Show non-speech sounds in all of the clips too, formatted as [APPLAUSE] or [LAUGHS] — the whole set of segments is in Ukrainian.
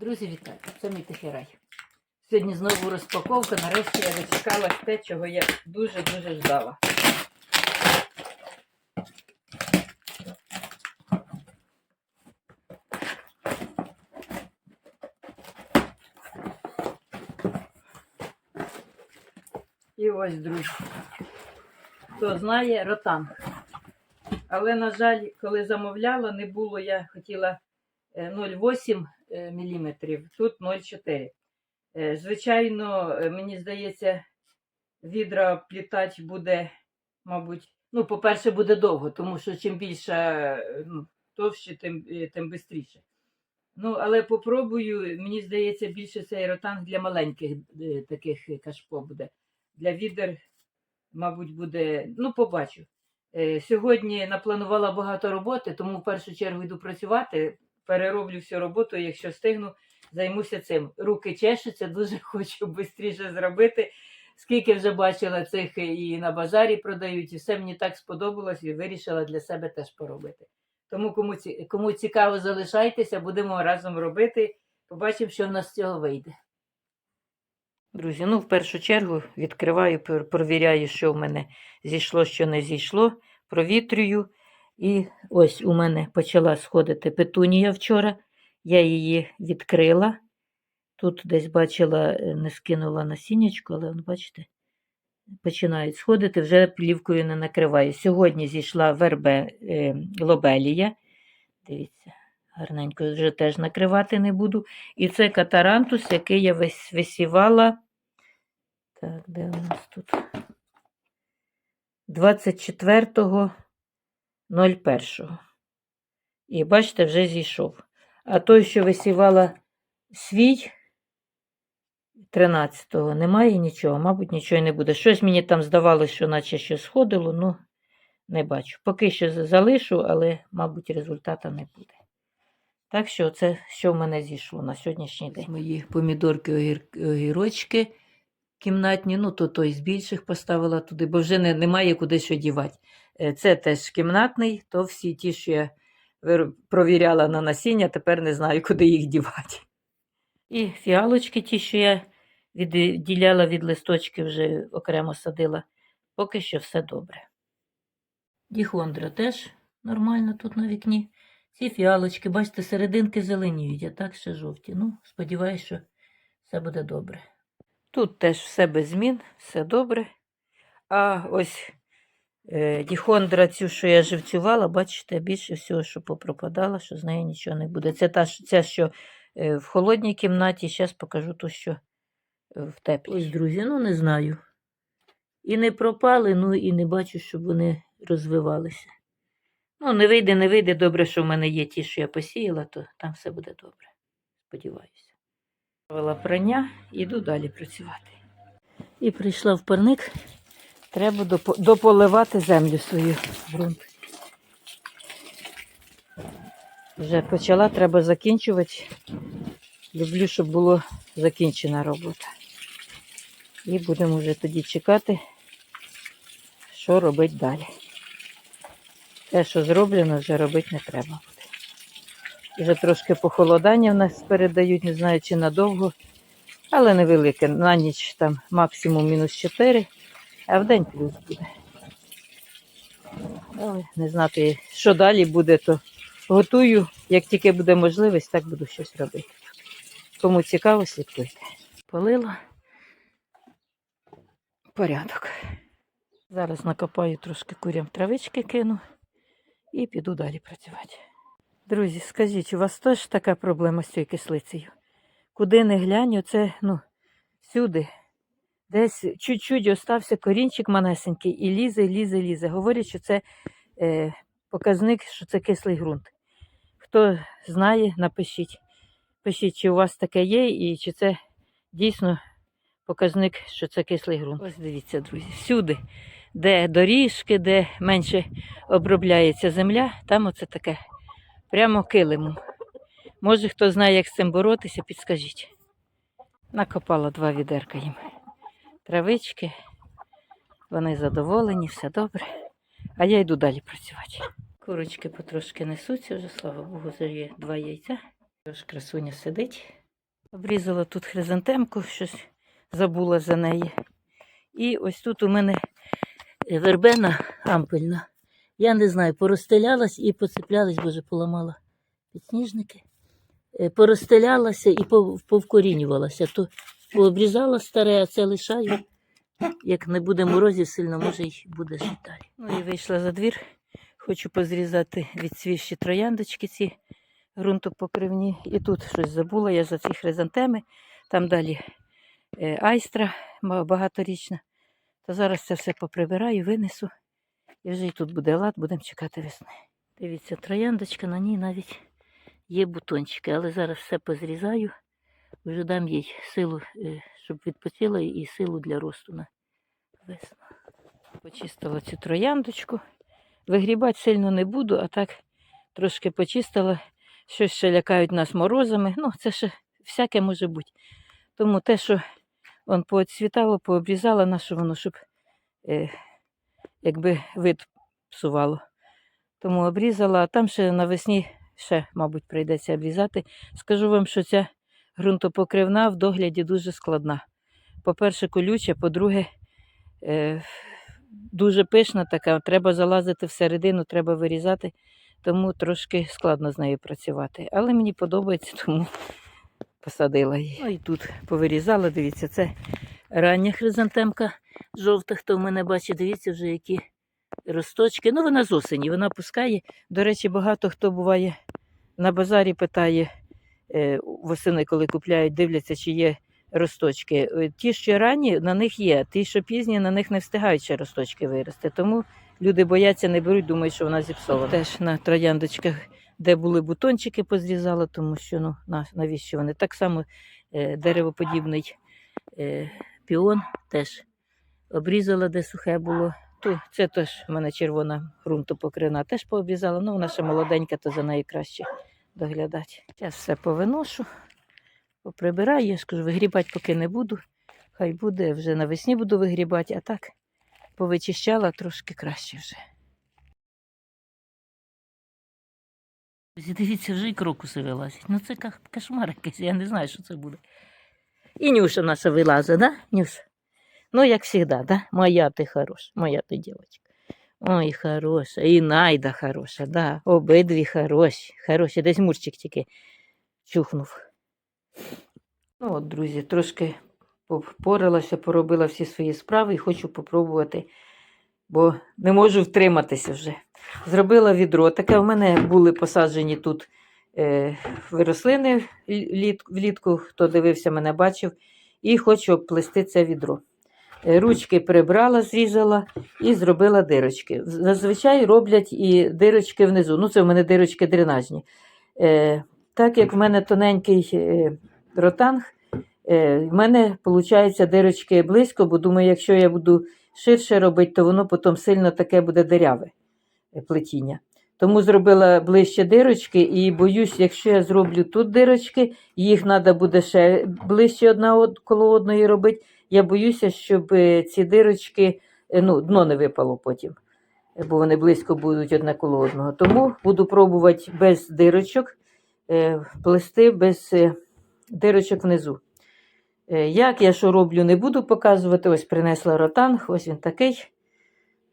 Друзі, вітаю! Це мій тихий рай. Сьогодні знову розпаковка. Нарешті я дочекалась те, чого я дуже-дуже ждала. І ось, друзі. Хто знає, ротан. Але, на жаль, коли замовляла, не було, я хотіла е, 0,8 мм, тут 0,4. Е, Звичайно, е, мені здається, відра плітати буде, мабуть, ну, по-перше, буде довго, тому що чим більше е, ну, товще, тим, е, тим швидше. Ну, але попробую, мені здається, більше цей ротанг для маленьких е, таких е, кашпо буде. Для відер, мабуть, буде, ну, побачу. Е, Сьогодні напланувала багато роботи, тому в першу чергу йду працювати, перероблю всю роботу, якщо встигну, займуся цим. Руки чешуться, дуже [LAUGHS] хочу швидше зробити. Скільки вже бачила цих і на базарі продають, і все мені так сподобалось і вирішила для себе теж поробити. Тому кому, ці- кому цікаво, залишайтеся, будемо разом робити. Побачимо, що в нас з цього вийде. Друзі, ну в першу чергу відкриваю, провіряю, що в мене зійшло, що не зійшло, провітрюю. І ось у мене почала сходити петунія вчора. Я її відкрила. Тут десь бачила, е, не скинула насіннячку, але бачите, починають сходити, вже плівкою не накриваю. Сьогодні зійшла вербе е, лобелія. Дивіться, гарненько вже теж накривати не буду. І це катарантус, який я вис- висівала. Так, де у нас тут? 24.01. І бачите, вже зійшов. А той, що висівала свій 13-го, немає нічого, мабуть, нічого не буде. Щось мені там здавалося, що наче щось сходило, ну не бачу. Поки що залишу, але, мабуть, результата не буде. Так що це що в мене зійшло на сьогоднішній день. Мої помідорки, огір- огірочки кімнатні, ну то той з більших поставила туди, бо вже не, немає куди що дівати. Е, Це теж кімнатний, то всі ті, що я провіряла на насіння, тепер не знаю, [LAUGHS] куди їх дівати. І фіалочки, ті, що я відділяла від листочки, вже окремо садила. Поки що все добре. Діхондра теж нормально тут на вікні. Ці фіалочки, бачите, серединки зеленіють, а так ще жовті. Ну, сподіваюся, що все буде добре. Тут теж все без змін, все добре. А ось е, діхондра, цю, що я живцювала, бачите, більше всього, що попропадала, що з нею нічого не буде. Це та, ця, що е, в холодній кімнаті, зараз покажу ту, що е, в теплій. Ось, друзі, ну не знаю. І не пропали, ну і не бачу, щоб вони розвивалися. Ну, не вийде, не вийде. Добре, що в мене є ті, що я посіяла, то там все буде добре. Сподіваюся. Провела прання, іду далі працювати. І прийшла в парник. Треба дополивати землю свою ґрунт. Вже почала, треба закінчувати. Люблю, щоб була закінчена робота. І будемо вже тоді чекати, що робити далі. Те, що зроблено, вже робити не треба. Вже трошки похолодання в нас передають, не знаю, чи надовго, але невелике. На ніч там максимум мінус 4, а в день плюс буде. Але не знати, що далі буде, то готую. Як тільки буде можливість, так буду щось робити. Кому цікаво, слідкуйте. Полила порядок. Зараз накопаю трошки курям травички кину і піду далі працювати. Друзі, скажіть, у вас теж така проблема з цією кислицею? Куди не глянь, оце, ну, всюди. Десь чуть-чуть остався корінчик манесенький і лізе, лізе, лізе. Говорять, що це е, показник, що це кислий ґрунт. Хто знає, напишіть. Пишіть, чи у вас таке є, і чи це дійсно показник, що це кислий ґрунт. Ось дивіться, друзі, всюди, де доріжки, де менше обробляється земля, там оце таке прямо килимом. Може, хто знає, як з цим боротися, підскажіть. Накопала два відерка їм травички. Вони задоволені, все добре. А я йду далі працювати. Курочки потрошки несуться вже, слава Богу, вже є два яйця. Тож красуня сидить. Обрізала тут хризантемку, щось забула за неї. І ось тут у мене вербена ампельна. Я не знаю, порозстелялась і поцеплялась, боже, поламала підсніжники. Е, Порозстелялася і повкорінювалася. То пообрізала старе, а це лишаю. Як не буде морозів сильно, може й буде далі. Ну і вийшла за двір. Хочу позрізати відцвівші трояндочки ці ґрунтопокривні. І тут щось забула я за ці хризантеми. Там далі е, айстра багаторічна. То зараз це все поприбираю, винесу. І вже і тут буде лад, будемо чекати весни. Дивіться, трояндочка, на ній навіть є бутончики, але зараз все позрізаю. Вже дам їй силу, е, щоб відпочила і силу для росту на весну. Почистила цю трояндочку. Вигрібати сильно не буду, а так трошки почистила. Щось ще лякають нас морозами. Ну, це ще всяке може бути. Тому те, що он поцвітало, пообрізала, на що воно, щоб е, якби вид псувало. Тому обрізала, а там ще навесні ще, мабуть, прийдеться обрізати. Скажу вам, що ця ґрунтопокривна в догляді дуже складна. По-перше, колюча, по-друге, е, дуже пишна така, треба залазити всередину, треба вирізати, тому трошки складно з нею працювати. Але мені подобається, [LAUGHS] тому посадила її. Ну і тут повирізала, дивіться, це рання хризантемка жовта, хто в мене бачить, дивіться вже які росточки. Ну, вона з осені, вона пускає. До речі, багато хто буває на базарі питає е, восени, коли купляють, дивляться, чи є росточки. Е, Ті, що ранні, на них є, ті, що пізні, на них не встигають ще росточки вирости. Тому люди бояться, не беруть, думають, що вона зіпсована. Теж на трояндочках, де були бутончики, позрізала, тому що ну, навіщо вони? Так само е, деревоподібний е, піон теж обрізала, де сухе було. Ту, це теж в мене червона ґрунтопокрина, теж пообрізала. Ну, вона ще молоденька, то за нею краще доглядати. Зараз все повиношу, поприбираю, я ж кажу, вигрібати поки не буду. Хай буде, вже навесні буду вигрібати, а так повичищала трошки краще вже. Дивіться, вже і крокуси вилазять. Ну це кошмар якийсь, я не знаю, що це буде. І Нюша наша вилазить, да, Нюша? Ну, як завжди, да? Моя ти хороша, моя ти дівчинка. Ой, хороша, і Найда хороша, да. Обидві хороші, хороші. Десь мурчик тільки чухнув. Ну от, друзі, трошки попоралася, поробила всі свої справи і хочу попробувати, бо не можу втриматися вже. Зробила відро. Таке в мене були посаджені тут рослини вліт- влітку, хто дивився, мене бачив. І хочу обплести це відро. Е, Ручки прибрала, зрізала і зробила дирочки. Зазвичай роблять і дирочки внизу. Ну, це в мене дирочки дренажні. Е, так як в мене тоненький е, ротанг, е, в мене виходить дирочки близько, бо думаю, якщо я буду ширше робити, то воно потім сильно таке буде диряве е, плетіння. Тому зробила ближче дирочки і боюсь, якщо я зроблю тут дирочки, їх треба буде ще ближче одна од- коло одної робити. Я боюся, щоб е, ці дирочки, е, ну, дно не випало потім, бо вони близько будуть одне коло одного. Тому буду пробувати без дирочок е, плести без дирочок внизу. Як я що роблю, не буду показувати. Ось принесла ротанг, ось він такий.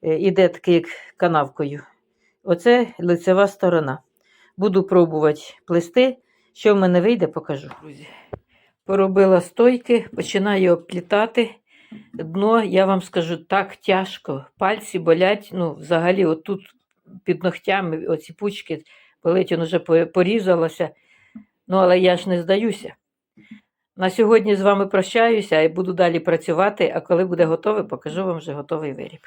Іде такий, як канавкою. Оце лицева сторона. Буду пробувати плести. Що в мене вийде, покажу. Друзі. Поробила стойки, починаю обплітати. Дно, я вам скажу, так тяжко. Пальці болять. Ну, взагалі, отут під ногтями, оці пучки болить, воно вже порізалося. Ну, але я ж не здаюся. На сьогодні з вами прощаюся і буду далі працювати, а коли буде готове, покажу вам вже готовий виріб.